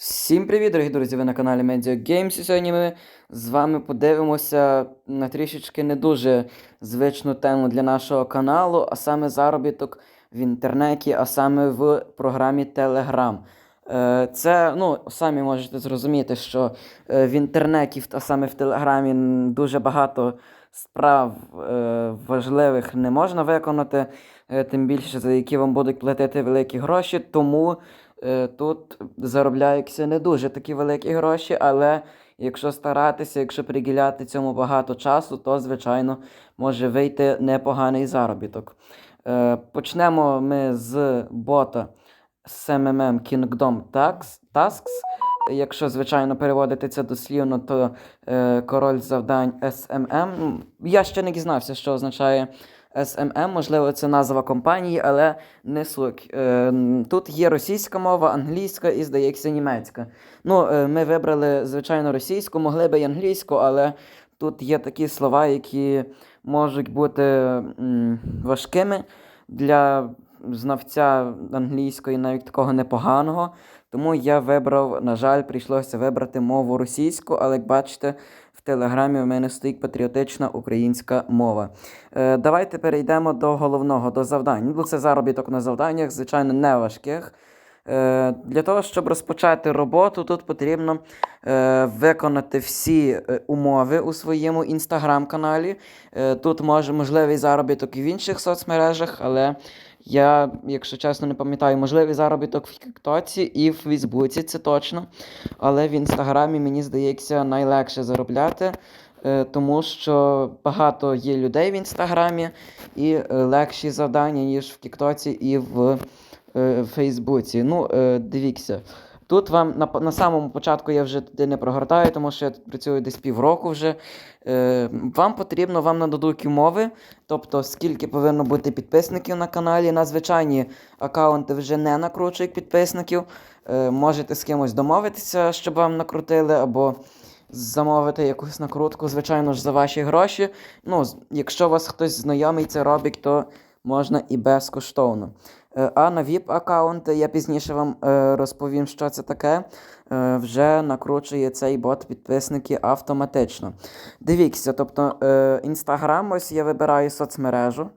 Всім привіт, дорогі друзі! Ви на каналі Media Games. І сьогодні ми з вами подивимося на трішечки не дуже звичну тему для нашого каналу, а саме заробіток в інтернеті, а саме в програмі Telegram. Е, Це, ну, самі можете зрозуміти, що е, в інтернеті, а саме в Телеграмі, дуже багато справ е, важливих не можна виконати, тим більше за які вам будуть платити великі гроші. Тому тут заробляються не дуже такі великі гроші, але якщо старатися, якщо приділяти цьому багато часу, то, звичайно, може вийти непоганий заробіток. Е, почнемо ми з бота з SMM Kingdom Tasks. Якщо, звичайно, переводити це дослівно, то е, король завдань SMM. Я ще не дізнався, що означає SMM, можливо, це назва компанії, але не суть. Е, тут є російська мова, англійська і, здається, німецька. Ну, е, ми вибрали, звичайно, російську, могли би й англійську, але тут є такі слова, які можуть бути важкими для знавця англійської, навіть такого непоганого. Тому я вибрав, на жаль, прийшлося вибрати мову російську, але як бачите, в телеграмі у мене стоїть патріотична українська мова. Е, давайте перейдемо до головного, до завдань. Ну, це заробіток на завданнях, звичайно, не важких. Е, для того, щоб розпочати роботу, тут потрібно е, виконати всі е, умови у своєму інстаграм-каналі. Е, тут може можливий заробіток і в інших соцмережах, але я, якщо чесно, не пам'ятаю, можливий заробіток в Тіктоці і в Фейсбуці, це точно. Але в інстаграмі, мені здається, найлегше заробляти. е, Тому що багато є людей в інстаграмі і е, легші завдання, ніж в Тіктоці і в е, Фейсбуці. Ну, дивіться. Тут вам на, на самому початку я вже туди не прогортаю, тому що я тут працюю десь півроку вже. Е, вам потрібно, вам нададуть умови, тобто скільки повинно бути підписників на каналі. На звичайні аккаунти вже не накручують підписників. Е, можете з кимось домовитися, щоб вам накрутили, або замовити якусь накрутку, звичайно ж, за ваші гроші. Ну, якщо вас хтось знайомий це робить, то можна і безкоштовно. Е, А на vip аккаунт я пізніше вам е, розповім, що це таке. Е, вже накручує цей бот підписники автоматично. Дивіться, тобто Інстаграм, ось я вибираю соцмережу.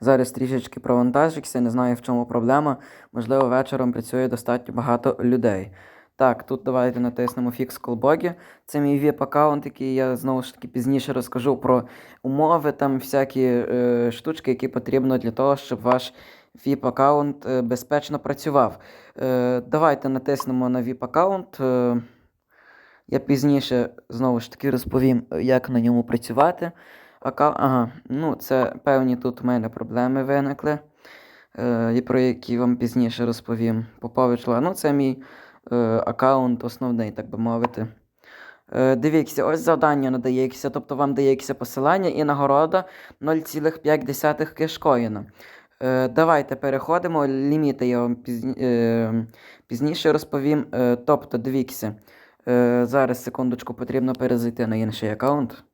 Зараз трішечки провантажився, не знаю в чому проблема. Можливо, вечором працює достатньо багато людей. Так, тут давайте натиснемо Fix Callbogi. Це мій VIP-аккаунт, який я знову ж таки пізніше розкажу про умови, там всякі е, штучки, які потрібно для того, щоб ваш VIP-аккаунт е, безпечно працював. Е, давайте натиснемо на VIP-аккаунт. Е, я пізніше знову ж таки розповім, е, як на ньому працювати. Ака... Ага, ну це певні тут у мене проблеми виникли, е, про які вам пізніше розповім. Поповичла. Ну, це мій аккаунт основний, так би мовити. Е, дивіться, ось завдання надається, тобто вам дається посилання і нагорода 0,5 кешкоїна. Е, давайте переходимо. Ліміти я вам пізні, е, пізніше розповім. Е, тобто, дивіться, е, зараз секундочку потрібно перезайти на інший аккаунт.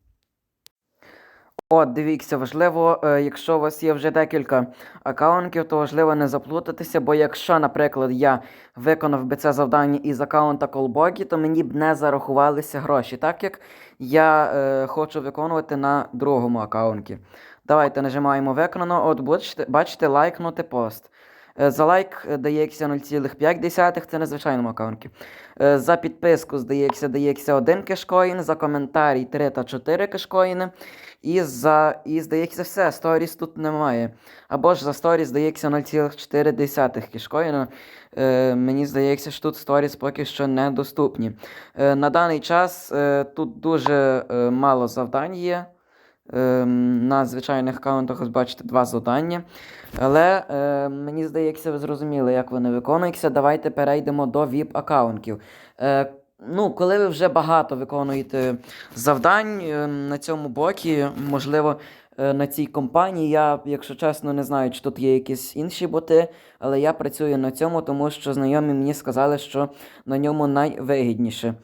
От, дивіться, важливо, е, якщо у вас є вже декілька аккаунтів, то важливо не заплутатися, бо якщо, наприклад, я виконав би це завдання із аккаунта Колбогі, то мені б не зарахувалися гроші, так як я е, хочу виконувати на другому аккаунті. Давайте нажимаємо виконано. От бачите, бачите лайкнути пост. Е, За лайк е, дається 0,5, це на звичайному аккаунті. Е, За підписку, здається, дається 1 кешкоін, за коментарій 3 та 4 кешкоїни. І за, і здається, все, сторіс тут немає. Або ж за сторіс здається 0,4 кішкоїна. Е, мені здається, що тут сторіс поки що недоступні. Е, на даний час е, тут дуже е, мало завдань є. Е, на звичайних аккаунтах ось бачите два завдання. Але е, мені здається, ви зрозуміли, як вони виконуються. Давайте перейдемо до VIP-аккаунтів. Е, ну, коли ви вже багато виконуєте завдань е, на цьому бокі, можливо, е, на цій компанії. Я, якщо чесно, не знаю, чи тут є якісь інші боти, але я працюю на цьому, тому що знайомі мені сказали, що на ньому найвигідніше.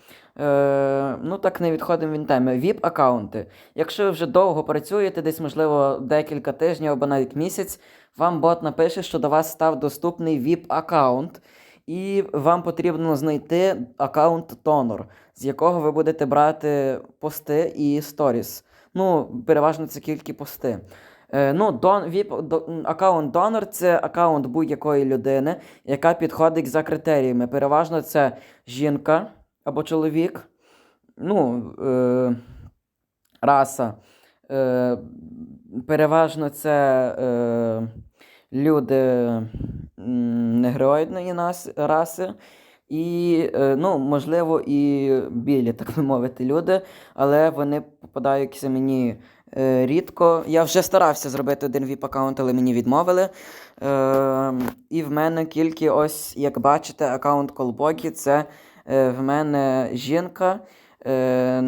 Е, ну так не відходимо від теми. VIP-аккаунти. Якщо ви вже довго працюєте, десь, можливо, декілька тижнів або навіть місяць, вам бот напише, що до вас став доступний VIP-аккаунт. І вам потрібно знайти аккаунт Тонор, з якого ви будете брати пости і сторіс. Ну, переважно це тільки пости. Е, ну, дон, VIP, до, аккаунт донор це аккаунт будь-якої людини, яка підходить за критеріями. Переважно це жінка або чоловік, ну, е, раса. Е, переважно це е, люди негроїдної раси. І, е, ну, можливо, і білі, так би мовити, люди, але вони попадаються мені е, рідко. Я вже старався зробити один VIP-аккаунт, але мені відмовили. Е, і в мене тільки ось, як бачите, аккаунт Колбокі це в мене жінка е,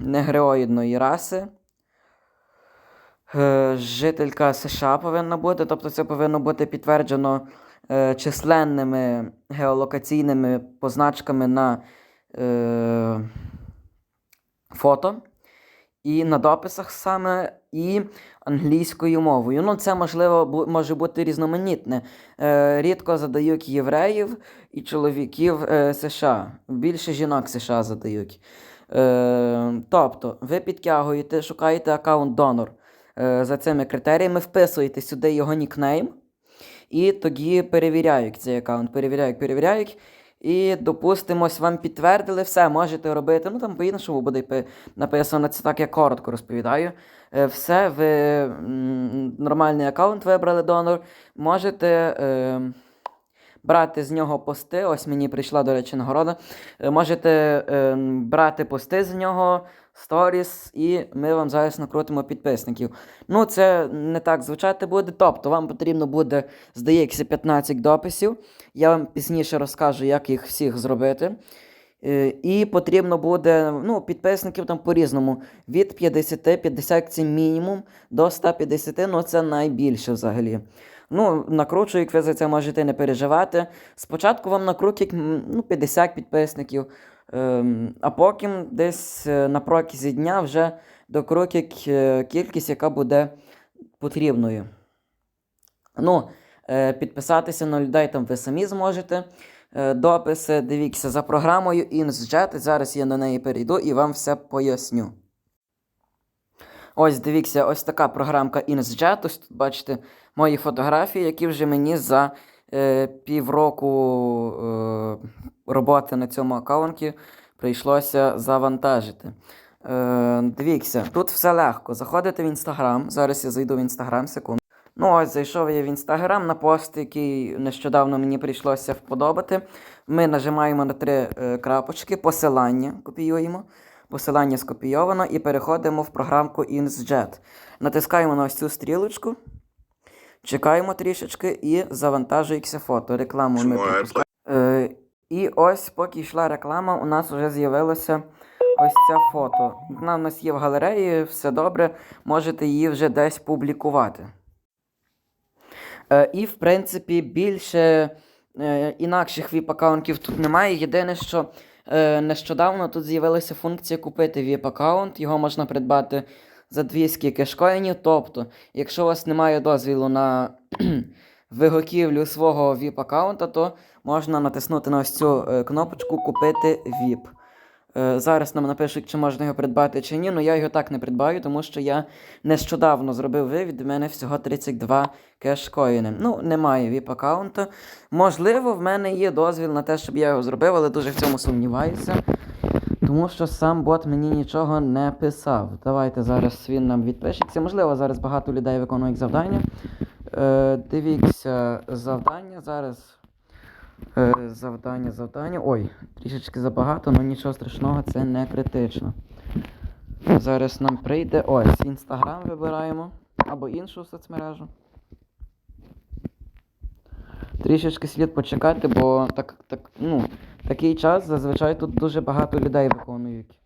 негреоїдної раси. Е, жителька США повинна бути, тобто це повинно бути підтверджено е, численними геолокаційними позначками на е, фото і на дописах саме, і англійською мовою. Ну, це можливо може бути різноманітне. Е, рідко задають євреїв і чоловіків е, США. Більше жінок США задають. Е, тобто, ви підтягуєте, шукаєте аккаунт донор за цими критеріями, вписуєте сюди його нікнейм, і тоді перевіряють цей аккаунт. Перевіряють, перевіряють. І, допустимось, вам підтвердили, все, можете робити. Ну там по-іншому буде написано, це так я коротко розповідаю. Е, Все, ви нормальний аккаунт вибрали донор. Можете е, брати з нього пости. Ось мені прийшла, до речі, нагорода. Е, Можете е, брати пости з нього, сторіс, і ми вам зараз накрутимо підписників. Ну, це не так звучати буде. Тобто, вам потрібно буде, здається, 15 дописів. Я вам пізніше розкажу, як їх всіх зробити. Е, І потрібно буде, ну, підписників там по-різному. Від 50, 50 це мінімум, до 150, ну це найбільше взагалі. Ну, накручують, ви за це можете не переживати. Спочатку вам накрутять м, ну, 50 підписників, ем, а потім десь е, на протязі дня вже докрутять е, кількість, яка буде потрібною. Ну, е, підписатися на людей там ви самі зможете. Дописи, дивіться за програмою InsJet. Зараз я на неї перейду і вам все поясню. Ось дивіться, ось така програмка InsJet. Ось тут бачите мої фотографії, які вже мені за е, півроку е, роботи на цьому аккаунті прийшлося завантажити. Е, дивіться, тут все легко. Заходите в інстаграм. Зараз я зайду в інстаграм, секунду. Ну, ось зайшов я в інстаграм на пост, який нещодавно мені прийшлося вподобати. Ми нажимаємо на три е, крапочки, посилання копіюємо. Посилання скопійовано і переходимо в програмку InsJet. Натискаємо на ось цю стрілочку, чекаємо трішечки і завантажується фото. Рекламу ми пропускаємо. Е, і ось, поки йшла реклама, у нас вже з'явилося ось ця фото. Вона у нас є в галереї, все добре, можете її вже десь публікувати. Е, і, в принципі, більше е, інакших VIP-аккаунтів тут немає. Єдине, що нещодавно тут з'явилася функція купити VIP-аккаунт, його можна придбати за 200 кешкоїнів. Тобто, якщо у вас немає дозвілу на вигуківлю свого VIP-аккаунта, то можна натиснути на ось цю е, кнопочку Купити VIP. Е, Зараз нам напишуть, чи можна його придбати чи ні, але я його так не придбаю, тому що я нещодавно зробив вивід, в мене всього 32 кешкоїни. Ну, немає VIP-аккаунту. Можливо, в мене є дозвіл на те, щоб я його зробив, але дуже в цьому сумніваюся. Тому що сам бот мені нічого не писав. Давайте зараз він нам відпишеться. Можливо, зараз багато людей виконують завдання. Е, дивіться, завдання зараз. Е, завдання, завдання. Ой, трішечки забагато, але нічого страшного, це не критично. Зараз нам прийде ось Інстаграм вибираємо або іншу соцмережу. Трішечки слід почекати, бо так, так, ну, такий час зазвичай тут дуже багато людей виконують.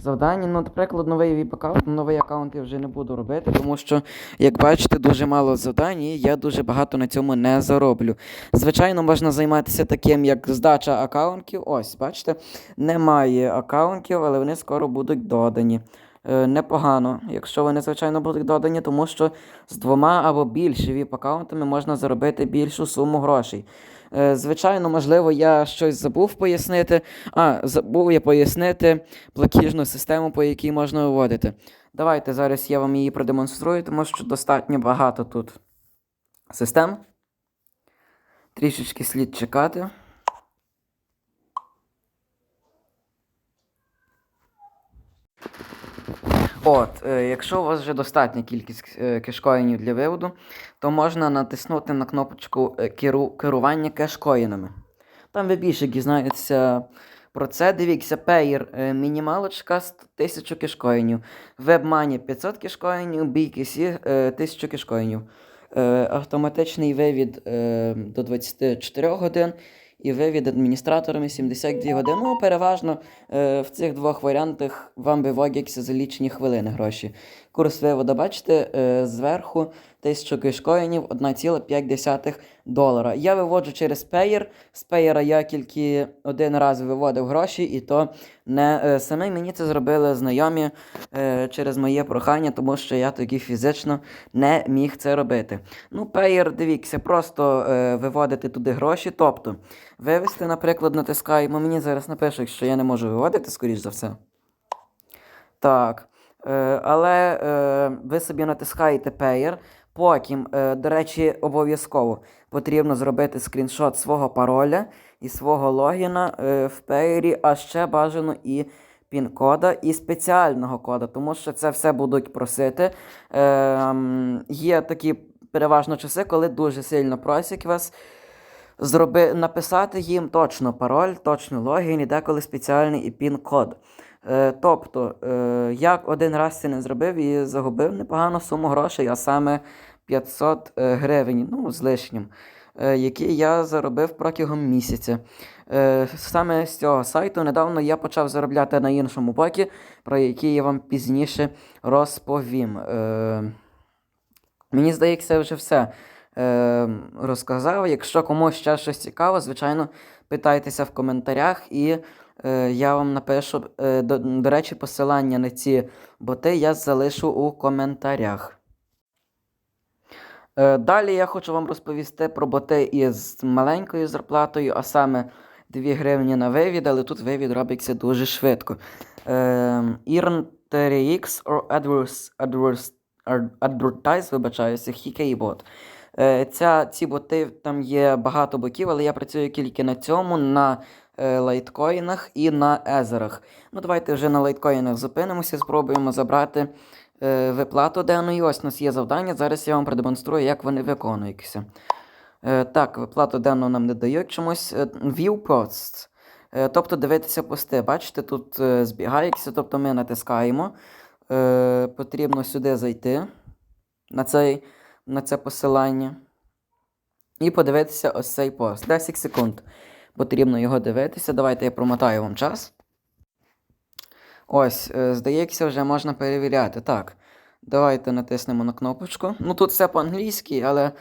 Завдання, ну, наприклад, новий VIP-аккаунт, новий аккаунт я вже не буду робити, тому що, як бачите, дуже мало завдань, і я дуже багато на цьому не зароблю. Звичайно, можна займатися таким, як здача аккаунтів. Ось, бачите, немає аккаунтів, але вони скоро будуть додані. Е, непогано, якщо вони, звичайно, будуть додані, тому що з двома або більше VIP-аккаунтами можна заробити більшу суму грошей. Е, звичайно, можливо, я щось забув пояснити. А, забув я пояснити платіжну систему, по якій можна виводити. Давайте зараз я вам її продемонструю, тому що достатньо багато тут систем. Трішечки слід чекати. От, е, якщо у вас вже достатня кількість е, кешкоїнів для виводу, то можна натиснути на кнопочку е, керу, керування кешкоїнами. Там ви більше дізнаєтеся про це. Дивіться, Payer мінімалочка 1000 кешкоїнів, WebMoney 500 кешкоїнів, BKC е, 1000 кешкоїнів. Автоматичний вивід до 24 годин і ви від адміністраторами 72 години. Ну, переважно е, в цих двох варіантах вам виводяться за лічені хвилини гроші. Курс виводу, бачите, е, зверху 1000 кешкоїнів 1,5 долара. Я виводжу через Payer. З Payer я тільки один раз виводив гроші, і то не е, самі мені це зробили знайомі е, через моє прохання, тому що я тоді фізично не міг це робити. Ну, Payer, дивіться, просто виводити туди гроші. Тобто, вивести, наприклад, натискаємо. Мені зараз напишуть, що я не можу виводити, скоріш за все. Так. Е, але е, ви собі натискаєте Payer. Потім, е, до речі, обов'язково потрібно зробити скріншот свого пароля і свого логіна в Payer, а ще бажано і пін-кода, і спеціального кода, тому що це все будуть просити. Е, м, є такі переважно часи, коли дуже сильно просять вас зроби, написати їм точно пароль, точно логін і деколи спеціальний і пін-код. Е, тобто, е, я один раз це не зробив і загубив непогану суму грошей, а саме 500 е, гривень, ну, з лишнім, які я заробив протягом місяця. Саме з цього сайту недавно я почав заробляти на іншому бокі, про який я вам пізніше розповім. Мені здається, вже все розказав. Якщо комусь ще щось цікаво, звичайно, питайтеся в коментарях, і я вам напишу. Е, до, до речі, посилання на ці боти я залишу у коментарях. Е, далі я хочу вам розповісти про боти із маленькою зарплатою, а саме 2 гривні на вивід, але тут вивід робиться дуже швидко. Е, Earn 3x or adverse, adverse, advertise, вибачаюся. Е, ця, ці боти, там є багато боків, але я працюю тільки на цьому, на е, лайткоїнах і на езерах. Ну, давайте вже на лайткоїнах зупинимося, спробуємо забрати е, виплату денної. Ось у нас є завдання. Зараз я вам продемонструю, як вони виконуються. Е, так, виплату денну нам не дають чомусь. Е, View. Е, тобто дивитися пости. Bачите, тут е, збігається, тобто ми натискаємо. Е, потрібно сюди зайти на, цей, на це посилання. І подивитися ось цей пост. 10 секунд. Потрібно його дивитися. Давайте я промотаю вам час. Ось, е, здається, вже можна перевіряти. Так. Давайте натиснемо на кнопочку. Ну тут все по-англійськи, але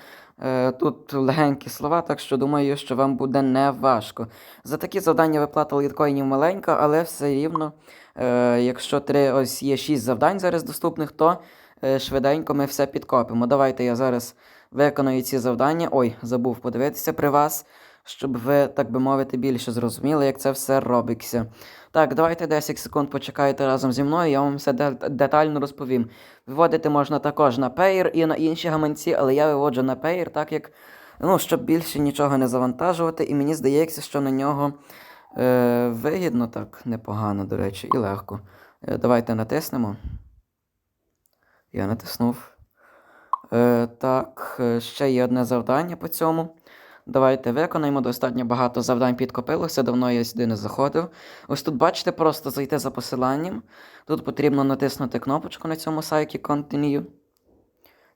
е, тут легенькі слова, так що думаю, що вам буде не важко. За такі завдання виплата літкоїнів маленька, але все рівно, е, якщо три, ось є 6 завдань зараз доступних, то е, швиденько ми все підкопимо. Давайте я зараз виконую ці завдання. Ой, забув подивитися при вас, щоб ви, так би мовити, більше зрозуміли, як це все робиться. Так, давайте 10 секунд почекайте разом зі мною, я вам все детально розповім. Виводити можна також на Payer і на інші гаманці, але я виводжу на Payer, так як, ну, щоб більше нічого не завантажувати, і мені здається, що на нього е, вигідно так непогано, до речі, і легко. Е, давайте натиснемо. Я натиснув. Е, так, е, ще є одне завдання по цьому. Давайте виконаємо. Достатньо багато завдань підкопилося, давно я сюди не заходив. Ось тут, бачите, просто зайти за посиланням. Тут потрібно натиснути кнопочку на цьому сайті Continue.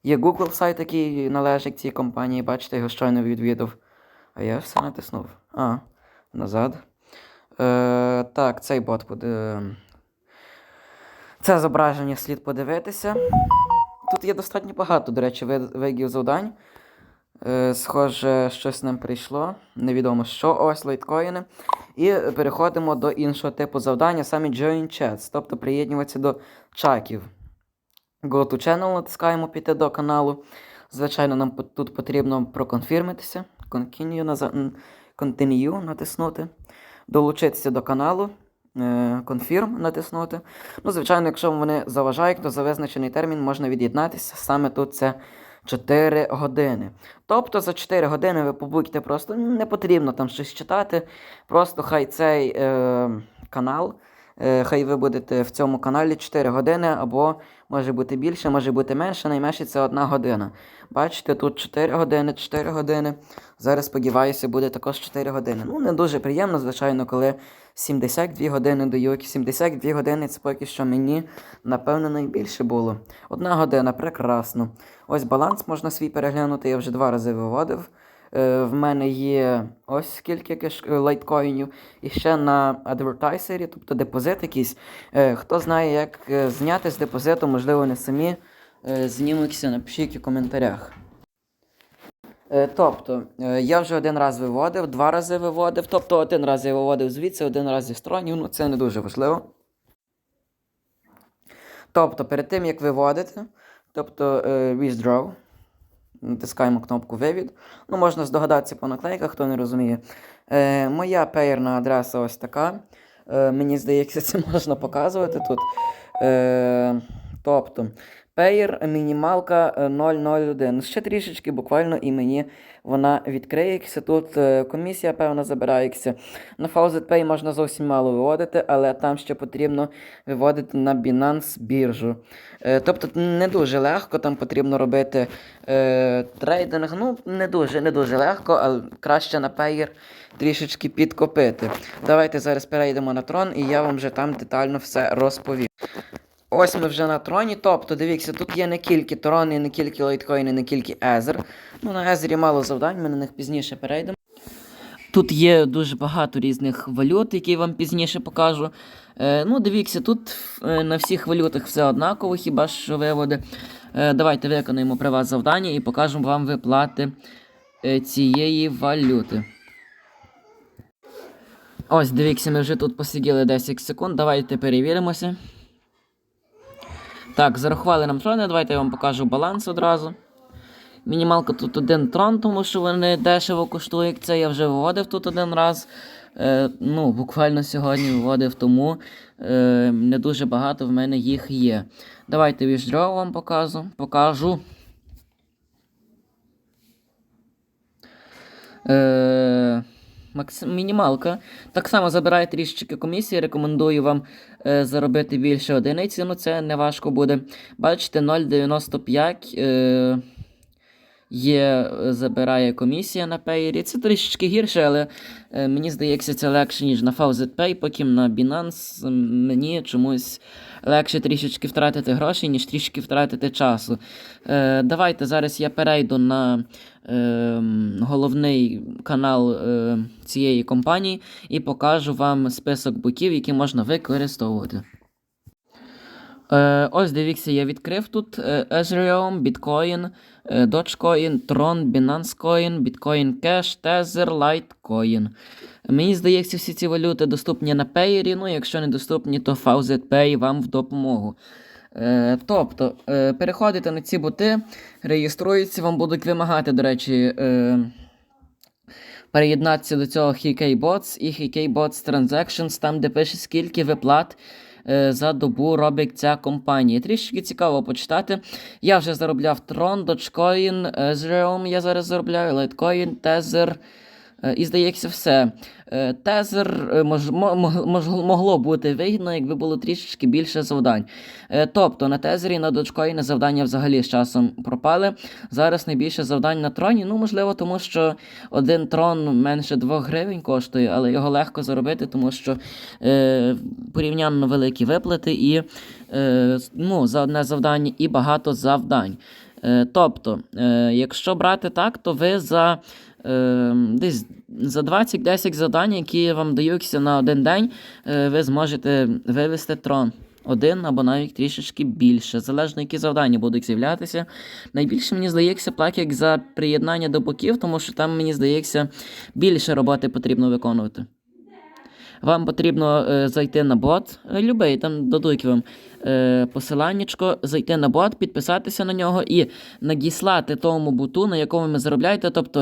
Є Google сайт, який належить цій компанії, бачите, його щойно відвідав. А я все натиснув. А, назад. Е, так, цей бот буде. Це зображення слід подивитися. Тут є достатньо багато, до речі, видів завдань. Е, схоже, щось нам прийшло. Невідомо що. Ось лайткоїни. І переходимо до іншого типу завдання, самі Join Chats, тобто приєднюватися до чатів. Go to channel натискаємо піти до каналу. Звичайно, нам тут потрібно проконфірмитися. continue, натиснути, долучитися до каналу, е, confirm натиснути. Ну, звичайно, якщо вони заважають, то за визначений термін можна від'єднатися. Саме тут це 4 години. Тобто за 4 години ви побудьте просто не потрібно там щось читати. Просто хай цей е, канал, хай ви будете в цьому каналі 4 години, або може бути більше, може бути менше, найменше це 1 година. Бачите, тут 4 години, 4 години. Зараз сподіваюся, буде також 4 години. Ну, не дуже приємно, звичайно, коли 72 години дають. 72 години це поки що мені, напевно, найбільше було. Одна година, прекрасно. Ось баланс можна свій переглянути, я вже два рази виводив. Е, в мене є ось скільки кеш... е, лайткоїнів. І ще на адвертайсері, тобто депозит якийсь. Е, хто знає, як зняти з депозиту, можливо, не самі знімуться, напишіть у коментарях. Тобто, я вже один раз виводив, два рази виводив. Тобто один раз я виводив звідси, один раз зі стронів, ну це не дуже важливо. Тобто, перед тим як виводити, тобто withdraw, натискаємо кнопку вивід. Ну, можна здогадатися по наклейках, хто не розуміє. Е, моя пеєрна адреса ось така. Е, мені здається, це можна показувати тут. Е, тобто, Payer мінімалка е, 001. Ще трішечки, буквально, і мені вона відкриється. Тут е, комісія, певно, забирається. На Faucet Pay можна зовсім мало виводити, але там ще потрібно виводити на Binance біржу. Е, тобто не дуже легко, там потрібно робити е, трейдинг. Ну, не дуже, не дуже легко, але краще на Payer трішечки підкопити. Давайте зараз перейдемо на трон, і я вам вже там детально все розповім. Ось ми вже на троні. Тобто, дивіться, тут є не тільки трони, не тільки лайткоїни, не тільки Езер. Ну, на Езері мало завдань, ми на них пізніше перейдемо. Тут є дуже багато різних валют, які я вам пізніше покажу. Е, ну, дивіться, тут е, на всіх валютах все однаково, хіба що виводи. Е, давайте виконаємо при вас завдання і покажемо вам виплати е, цієї валюти. Ось, дивіться, ми вже тут посиділи 10 секунд. Давайте перевіримося. Так, зарахували нам трони, давайте я вам покажу баланс одразу. Мінімалка тут один трон, тому що вони дешево коштують. Це я вже виводив тут один раз. Е, ну, буквально сьогодні виводив, тому е, не дуже багато в мене їх є. Давайте віждров вам покажу. покажу. Е. Мінімалка. Так само забирає трішечки комісії. Рекомендую вам е, заробити більше одиниці. Ну, це не важко буде. Бачите, 0,95 е, є, забирає комісія на пейері. Це трішечки гірше, але е, мені здається, це легше, ніж на FaucetPay, потім на Binance. Мені чомусь легше трішечки втратити гроші, ніж трішки втратити часу. Е, давайте зараз я перейду на е, головний канал е, цієї компанії і покажу вам список буків, які можна використовувати. Е, ось дивіться, я відкрив тут е, Ethereum, Bitcoin, е, Dogecoin, Tron, Binance Coin, Bitcoin Cash, Tether, Litecoin. Мені здається, всі ці валюти доступні на Payer, ну якщо не доступні, то Faucet Pay вам в допомогу. Тобто, переходите на ці боти, реєструєтеся, вам будуть вимагати, до речі, е, переєднатися до цього HK-Bots і HK-Bots Transactions, там, де пише, скільки виплат за добу робить ця компанія. Трішки цікаво почитати. Я вже заробляв Tron, Dogecoin, Ethereum я зараз заробляю, Litecoin, Tether. Е, І здається, все. Е, Тезер е, мож, мож, могло бути вигідно, якби було трішечки більше завдань. Тобто на Тезері, на Dogecoin завдання взагалі з часом пропали. Зараз найбільше завдань на троні. Ну, можливо, тому що один трон менше 2 гривень коштує, але його легко заробити, тому що е, порівняно великі виплати і е, ну, за одне завдання і багато завдань. Тобто, якщо брати так, то ви за десь за 20-10 завдань, які вам даються на один день, е, ви зможете вивести трон. Один або навіть трішечки більше, залежно які завдання будуть з'являтися. Найбільше мені здається платять за приєднання до боків, тому що там, мені здається, більше роботи потрібно виконувати. Вам потрібно е, зайти на бот, е, любий, там дадуть вам е, посиланнячко, зайти на бот, підписатися на нього і надіслати тому боту, на якому ви заробляєте, тобто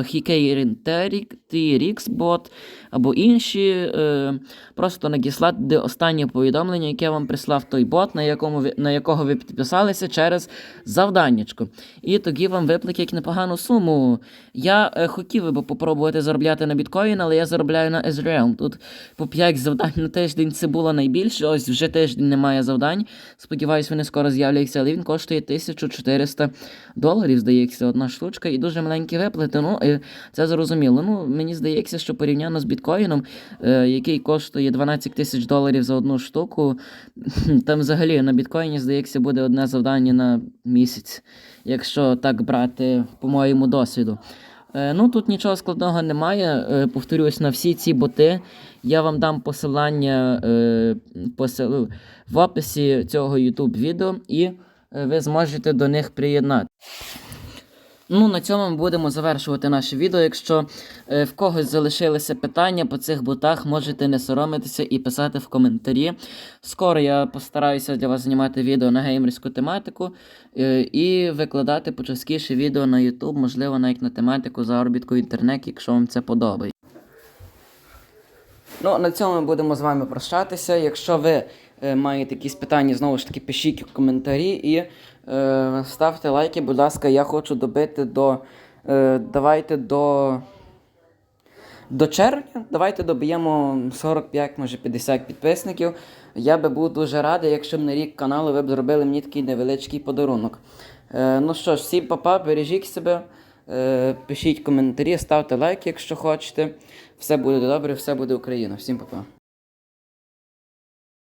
TRX бот або інші. Е, просто надіслати останнє повідомлення, яке вам прислав той бот, на, якому ви, на якого ви підписалися через завданнячко. І тоді вам виплатять непогану суму. Я е, хотів би попробувати заробляти на біткоін, але я заробляю на Ezreal. Тут по 5 завдань на тиждень це було найбільше. Ось вже тиждень немає завдань. Сподіваюсь, вони скоро з'являться, але він коштує 1400 доларів, здається, одна штучка, і дуже маленькі виплати. Ну, це зрозуміло. Ну, мені здається, що порівняно з біткоїном, е, який коштує 12 тисяч доларів за одну штуку, там взагалі на біткоїні, здається, буде одне завдання на місяць, якщо так брати по моєму досвіду. Е, Ну, тут нічого складного немає. Е, Повторюсь, на всі ці боти я вам дам посилання е, посил... в описі цього YouTube відео, і ви зможете до них приєднати. Ну, на цьому ми будемо завершувати наше відео. Якщо е, в когось залишилися питання по цих ботах, можете не соромитися і писати в коментарі. Скоро я постараюся для вас знімати відео на геймерську тематику е, і викладати почаскіше відео на YouTube, можливо, навіть на тематику заробітку в інтернеті, якщо вам це подобається. Ну, на цьому ми будемо з вами прощатися. Якщо ви е, маєте якісь питання, знову ж таки, пишіть в коментарі і ставте лайки, будь ласка, я хочу добити до. Е, давайте до. До червня давайте доб'ємо 45, може 50 підписників. Я би був дуже радий, якщо б на рік каналу ви б зробили мені такий невеличкий подарунок. Е, ну що ж, всім папа, бережіть себе, е, пишіть коментарі, ставте лайки, якщо хочете. Все буде добре, все буде Україна. Всім папа.